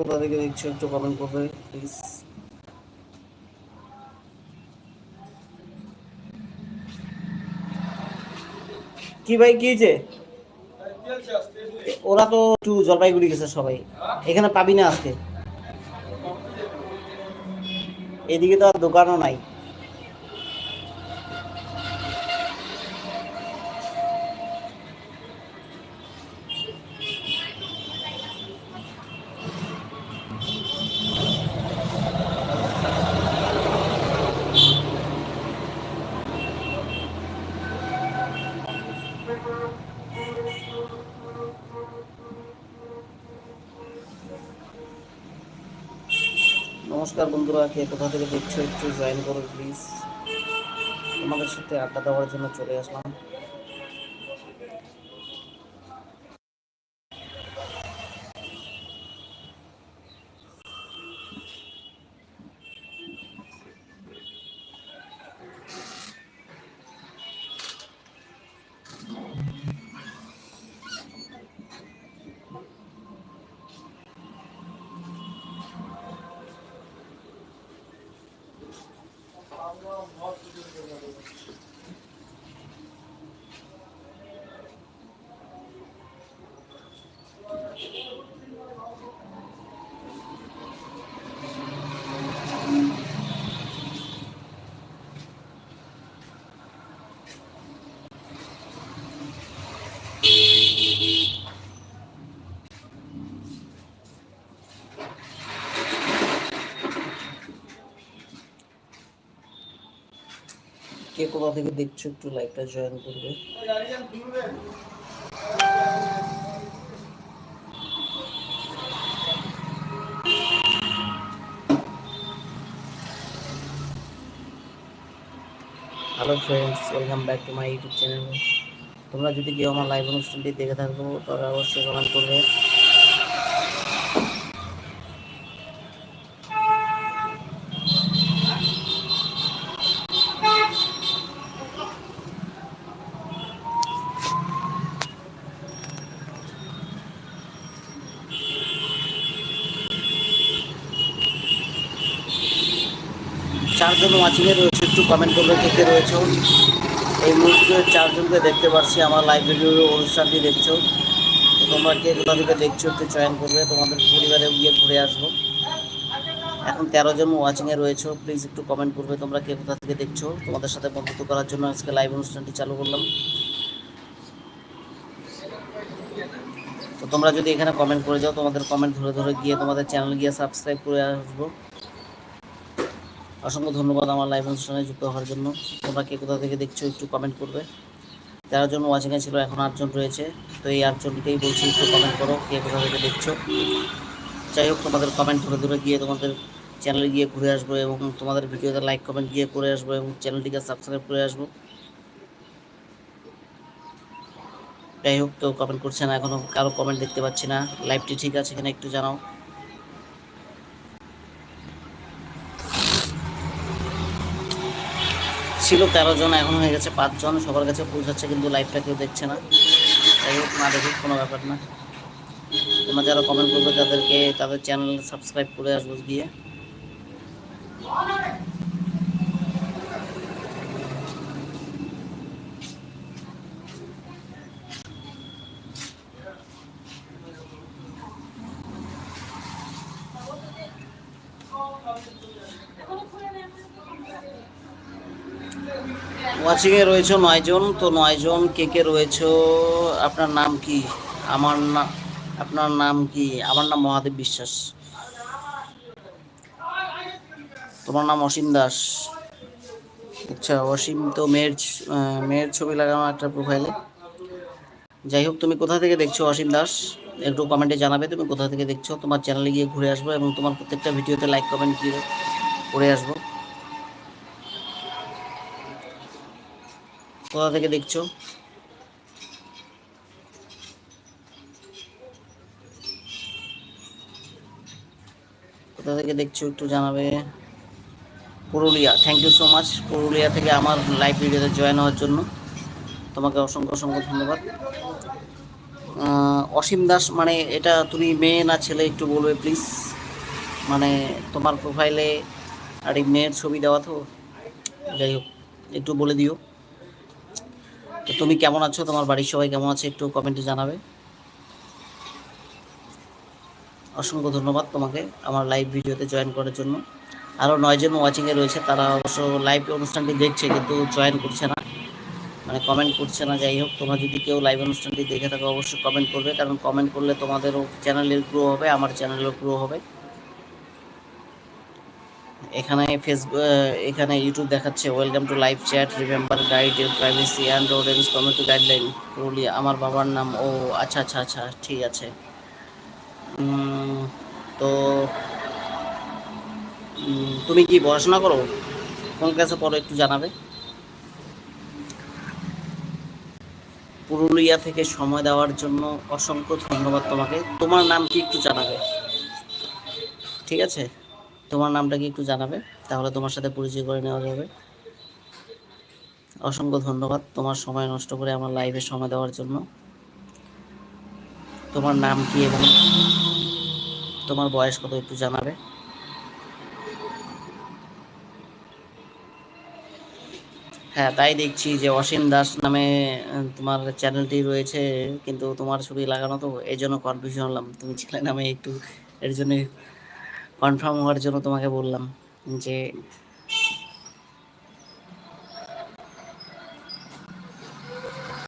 কোথা থেকে দেখছ, একটু কমেন্ট করবে প্লিজ কি ভাই, কি হয়েছে? ওরা তো একটু জলপাইগুড়ি গেছে সবাই। এখানে পাবি না আজকে। এদিকে তো আর দোকানও নাই। নমস্কার বন্ধুরা, কে কোথা থেকে দেখছ একটু জয়েন করো প্লিজ তোমাদের সাথে আড্ডা দেওয়ার জন্য চলে আসলাম। কে কোথা থেকে দেখছ একটু লাইভটা জয়েন করবে? Hello friends welcome back to my YouTube channel তোমরা যদি কেউ আমার লাইভ অনুষ্ঠানটি দেখে থাকো, তাহলে অবশ্যই কমেন্ট করবে। চারজন ওয়াচিংয়ে রয়েছে, একটু কমেন্ট করবে কে কে রয়েছে। এই মুহূর্তে চারজনকে দেখতে পাচ্ছি আমার লাইব্রেরির অনুষ্ঠানটি দেখছ। তোমরা কে কোথা থেকে দেখছ একটু চয়ন করবে, তোমাদের পরিবারে গিয়ে ঘুরে আসব। এখন তেরো জন ওয়াচিংয়ে রয়েছে প্লিজ একটু কমেন্ট করবে তোমরা কে কোথা থেকে দেখছ। তোমাদের সাথে বন্ধুত্ব করার জন্য আজকে লাইভ অনুষ্ঠানটি চালু করলাম। তো তোমরা যদি এখানে কমেন্ট করে যাও, তোমাদের কমেন্ট ধরে ধরে গিয়ে তোমাদের চ্যানেল গিয়ে সাবস্ক্রাইব করে আসব। অসংখ্য ধন্যবাদ আমার লাইভ অনুষ্ঠানে যুক্ত হওয়ার জন্য। তোমরা কে কোথা থেকে দেখছ একটু কমেন্ট করবে। তেরো জন ওয়াচিংয়ে ছিল, এখন আটজন রয়েছে। তো এই আটজনকেই বলছি একটু কমেন্ট করো, কে কোথা থেকে দেখছ। যাই হোক, তোমাদের কমেন্ট ধরে ধরে গিয়ে তোমাদের চ্যানেলে গিয়ে ঘুরে আসব এবং তোমাদের ভিডিওতে লাইক কমেন্ট গিয়ে করে আসব এবং চ্যানেলটিকে সাবস্ক্রাইব করে আসব। যাই হোক, কেউ কমেন্ট করছে না এখনও কারও কমেন্ট দেখতে পাচ্ছি না। লাইভটি ঠিক আছে এখানে একটু জানাও। ছিল, তেরো জন, এখন হয়ে গেছে পাঁচজন সবার কাছে পৌঁছাচ্ছে কিন্তু লাইভটা কেউ দেখছে না। যাই হোক, না দেখুক, কোনো ব্যাপার না। তোমরা যারা কমেন্ট করবে, তাদেরকে, তাদের চ্যানেল সাবস্ক্রাইব করে আসব গিয়ে। ওয়াচিংয়ে রয়েছে নয়জন, তো নয়জন কে কে রয়েছে? আপনার নাম কি? আমার নাম আপনার নাম কি? আমার নাম মহাদেব বিশ্বাস। তোমার নাম অসীম দাস। আচ্ছা অসীম তো মেয়ের মেয়ের ছবি লাগানো একটা প্রোফাইলে যাই হোক, তুমি কোথা থেকে দেখছ অসীম দাস? একটু কমেন্টে জানাবে তুমি কোথা থেকে দেখছ। তোমার চ্যানেলে গিয়ে ঘুরে আসব এবং তোমার প্রত্যেকটা ভিডিওতে লাইক কমেন্ট দিয়ে করে আসব। কোথা থেকে দেখছ? কোথা থেকে দেখছ একটু জানাবে? Purulia thank you so much Purulia থেকে আমার লাইভ ভিডিওতে জয়েন হওয়ার জন্য তোমাকে অসংখ্য অসংখ্য ধন্যবাদ। অসীম দাস মানে এটা তুমি মেয়ে না ছেলে একটু বলবে প্লিজ মানে তোমার প্রোফাইলে আর এই মেয়ের ছবি দেওয়া তো, যাই হোক, একটু বলে দিও। তো তুমি কেমন আছো? তোমার বাড়ির সবাই কেমন আছে? একটু কমেন্টে জানাবে। অসংখ্য ধন্যবাদ তোমাকে আমার লাইভ ভিডিওতে জয়েন করার জন্য। আরও নয়জন ওয়াচিংয়ে রয়েছে, তারা অবশ্য লাইভ অনুষ্ঠানটি দেখছে, কিন্তু জয়েন করছে না। মানে কমেন্ট করছে না, যাই হোক। তোমরা যদি কেউ লাইভ অনুষ্ঠানটি দেখে থাকো, অবশ্যই কমেন্ট করবে। কারণ কমেন্ট করলে তোমাদেরও চ্যানেলের গ্রো হবে, আমার চ্যানেলেরও গ্রো হবে। এখানে ফেসবুক এখানে ইউটিউব দেখাচ্ছে welcome to live chat remember guide privacy and review community guideline Purulia আমার বাবার নাম, ও আচ্ছা আচ্ছা আচ্ছা ঠিক আছে। তো তুমি কি পড়াশোনা করো? কোন ক্লাসে পড়ো, একটু জানাবে? পুরুলিয়া থেকে সময় দেওয়ার জন্য অসংখ্য ধন্যবাদ তোমাকে। তোমার নাম কি একটু জানাবে? ঠিক আছে? তোমার নামটা কি একটু জানাবে? তাহলে তোমার সাথে পরিচয় করে নেওয়া যাবে। অসংখ্য ধন্যবাদ তোমার সময় নষ্ট করে আমার লাইভে সময় দেওয়ার জন্য। তোমার নাম কি এবং তোমার বয়স কত একটু জানাবে? হ্যাঁ তাই দেখছি যে অসীম দাস নামে তোমার চ্যানেলটি রয়েছে, কিন্তু তোমার ছবি লাগানো, তো এই জন্য কনফিউশন হলাম। তুমি ছেলে নামে একটু, এর জন্য কনফার্ম হওয়ার জন্য তোমাকে বললাম যে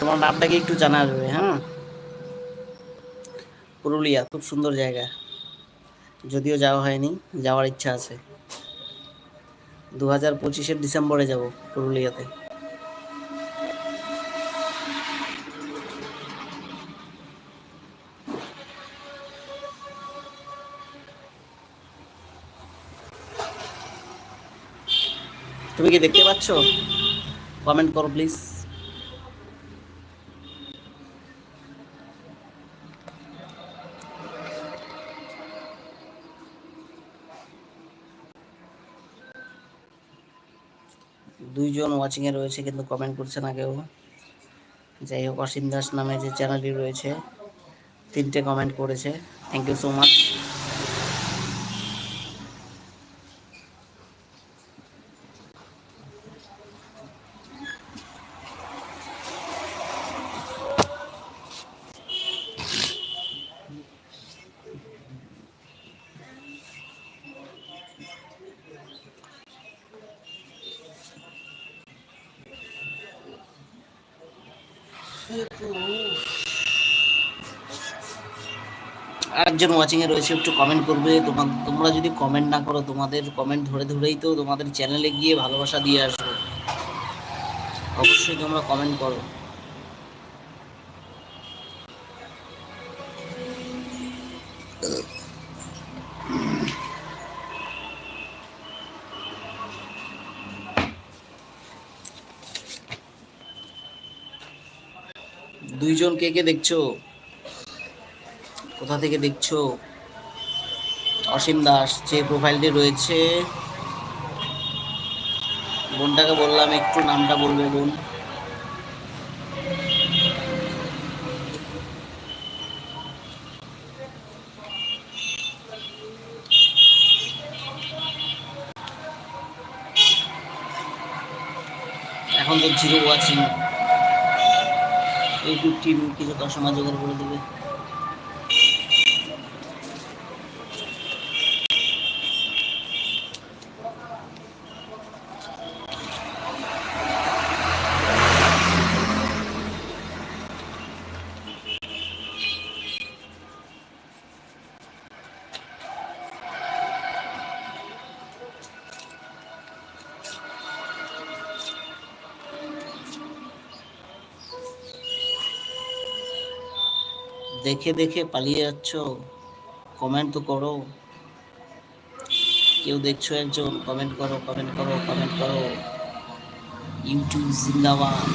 তোমার নামটা কি একটু জানা যাবে হ্যাঁ? পুরুলিয়া, খুব সুন্দর জায়গা। যদিও যাওয়া হয়নি, যাওয়ার ইচ্ছা আছে। দু হাজার পঁচিশের ডিসেম্বরে যাব পুরুলিয়াতে। তুমি কি দেখতে পাচ্ছ? কমেন্ট করো প্লিজ দুইজন ওয়াচিংয়ে রয়েছে, কিন্তু কমেন্ট করছে না কেউ। যাই হোক, অসীম দাস নামে যে চ্যানেলটি রয়েছে, তিনটে কমেন্ট করেছে। থ্যাংক ইউ সো মাচ আরেকজন ওয়াচিংয়ে রয়েছে, একটু কমেন্ট করবে। তোমার তোমরা যদি কমেন্ট না করো, তোমাদের কমেন্ট ধরে ধরেই তো তোমাদের চ্যানেলে গিয়ে ভালোবাসা দিয়ে আসবে। অবশ্যই তোমরা কমেন্ট করো। দুইজন কে কে দেখছ? কোথা থেকে দেখছ? অসীম দাস, যে প্রোফাইলটি রয়েছে। বোনটাকে বললাম, একটু নামটা বলবে বোন। এখন তো জিরো ওয়াচিং ইউটিউব টিম কিছু কাস্টমার জোগাড় করে দেবে। দেখে দেখে পালিয়ে যাচ্ছ। কমেন্ট তো করো। কেউ দেখছ একজন কমেন্ট করো কমেন্ট করো কমেন্ট করো। ইউটিউব জিন্দাবাদ।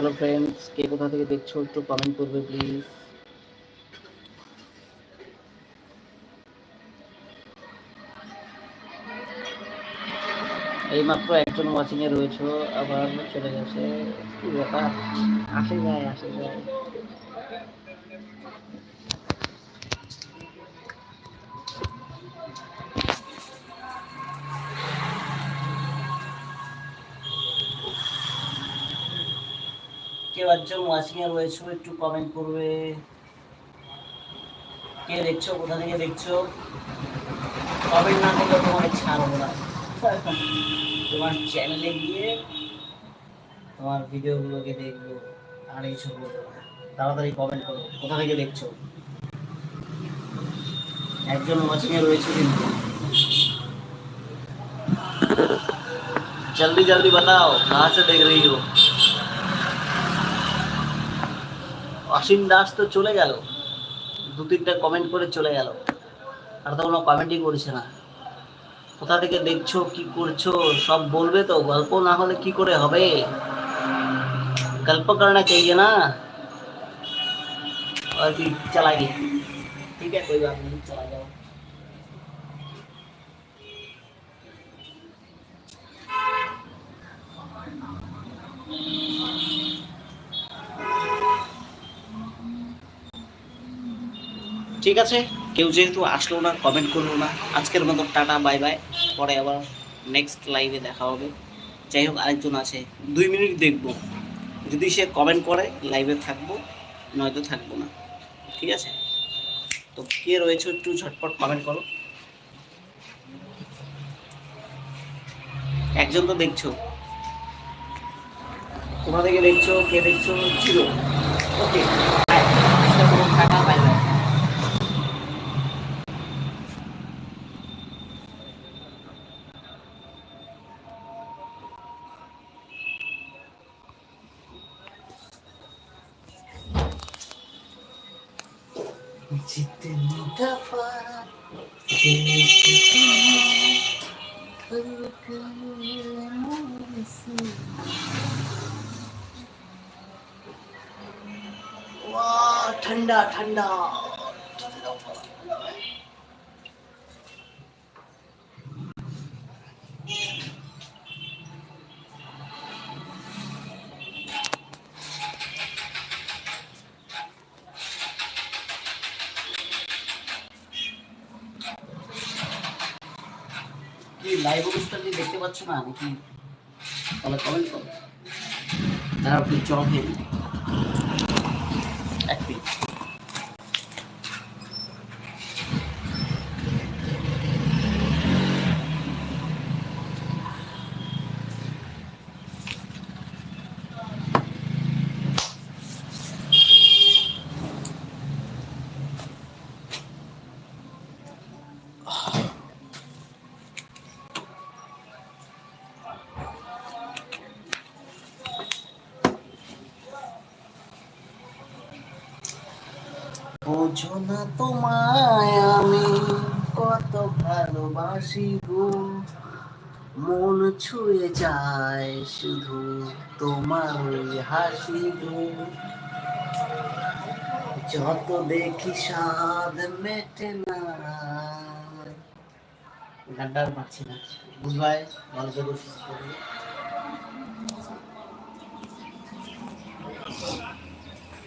হ্যালো ফ্রেন্ডস কে কোথা থেকে দেখছ একটু কমেন্ট করবে প্লিজ এইমাত্র একজন ওয়াচিং এ রয়েছে, আবার চলে গেছে। কি ব্যাপার? আসে যায় আসে যায়। কেউ একজন ওয়াচিং এ রয়েছে একটু কমেন্ট করবে কে দেখছো কোথা থেকে দেখছো কমেন্ট না করলে তোমাকে ছাড়বো না তোমার চ্যানেলে গিয়ে তোমার ভিডিওগুলোকে দেখবো আর এই ছবি তাড়াতাড়ি কমেন্ট করো কোথা থেকে দেখছো একজন ওয়াচিং এ রয়েছে কিন্তু जल्दी जल्दी बताओ कहाँ से देख रही हो অসীম দাস তো চলে গেল দু তিনটা কমেন্ট করে চলে গেল আর তো কোনো কমেন্টই করছে না কোথা থেকে দেখছো কি করছো সব বলবে তো গল্প না হলে কি করে হবে गल्प करना चाहिए ना और भी चला गया ठीक है कोई बात नहीं चला जाओ ঠিক আছে? কেউ যেহেতু আসলো না কমেন্ট করল না, আজকের মতো টাটা বাই বাই পরে আবার নেক্সট লাইভে দেখা হবে। যাই হোক, আরেকজন আছে, দুই মিনিট দেখব। যদি সে কমেন্ট করে লাইভে থাকব, নয়তো থাকব না। ঠিক আছে? তো কে রয়েছে একটু ঝটপট কমেন্ট করো। একজন তো দেখছ। কোথা থেকে দেখছ, কে দেখছ ছিল ওকে টাটা বাই जितनी दफा दिल से धड़कन मुझसे। वाह ठंडा ठंडा লাইভ অনুষ্ঠানটি দেখতে পাচ্ছ না নাকি তাহলে কমেন্ট করো। তারা আপনি জল খেয়ে বোঝো না তোমায় আমি কত ভালোবাসি গো। মন ছুঁয়ে যায় শুধু তোমার হাসি গো। যত দেখি স্বাদ মেটে না। গান্ডার পাচ্ছি না। বুঝবাই ভালো করে